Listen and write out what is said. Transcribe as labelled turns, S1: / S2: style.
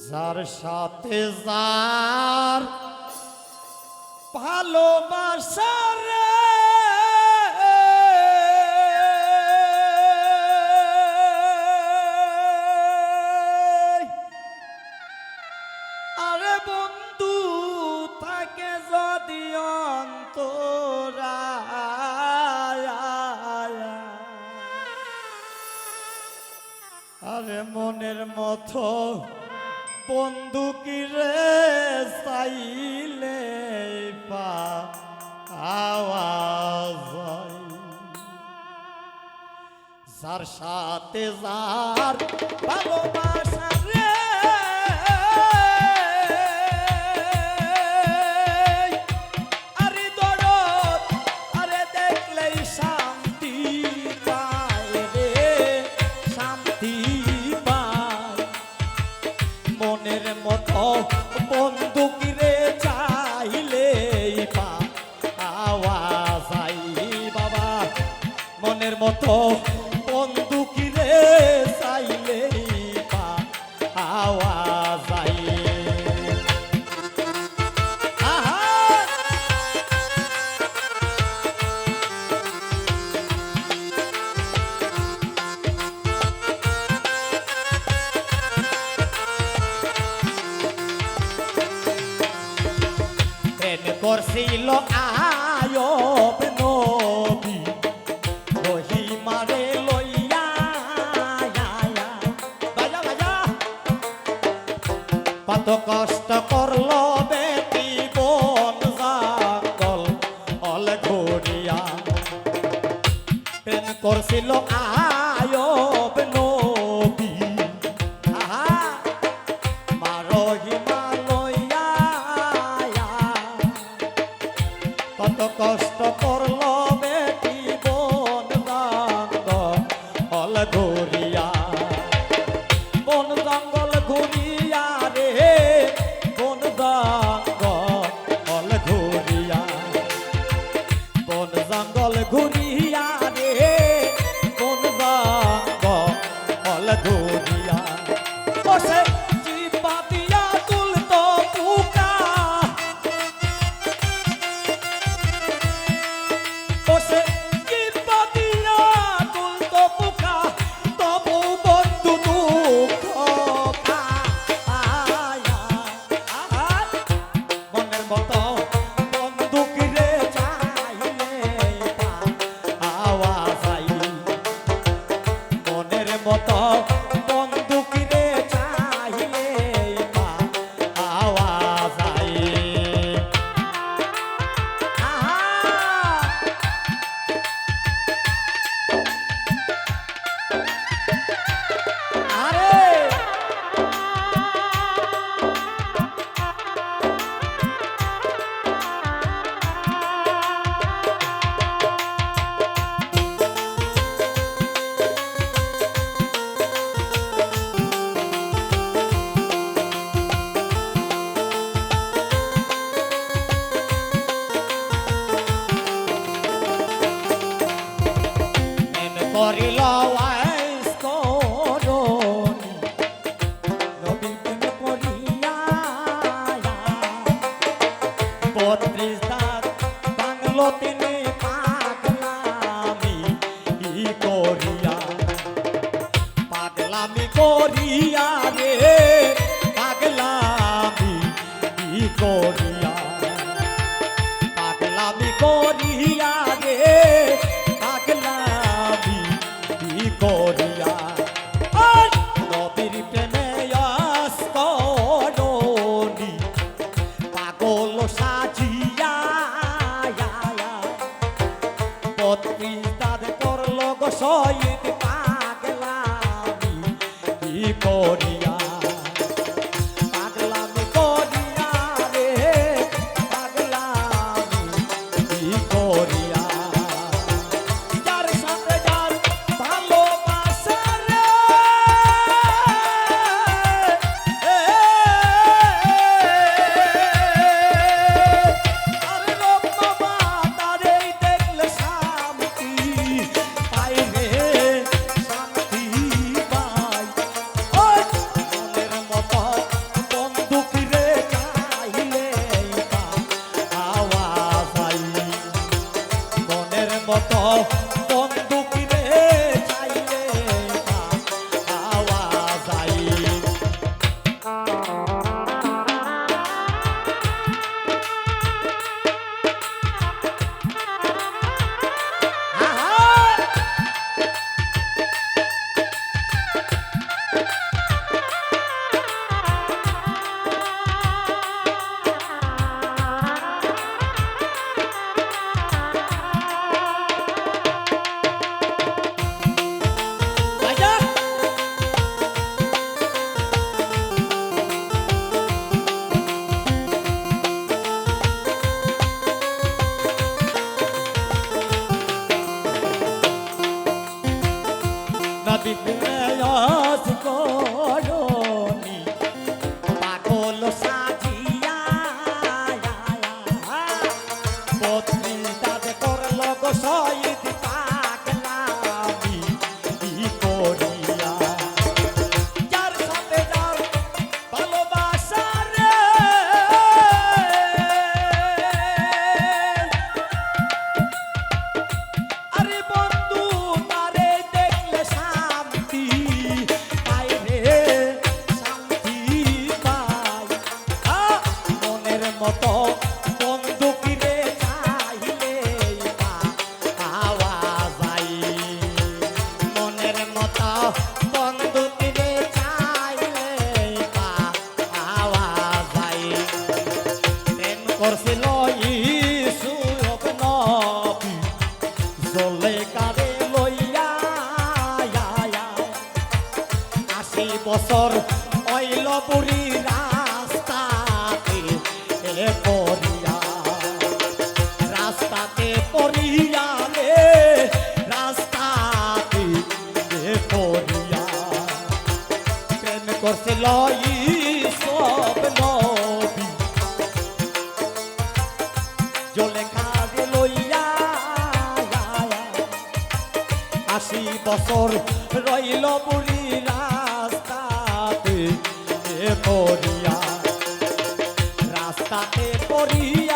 S1: যার সাথে যার ভালোবাসার আরে বন্ধু থাকে যদি অন্তরা আরে মনের মতো বন্দুকিরে চাইলে পা আওয়াজ যার সাথে যার ভালোবাসা মতো বন্ধু কিরে চাইলে পাওয়া যায়। করছিল কষ্ট say Morilo. 到 প্রতি বছর অইল বুড়ি রাস্তাতে পড়িয়া রাস্তাতে পড়িয়া রে, রাস্তাতে পড়িয়া। প্রেম করছে লই বছর রইল বুড়ি পড়িয়া রাস্তাতে পড়িয়া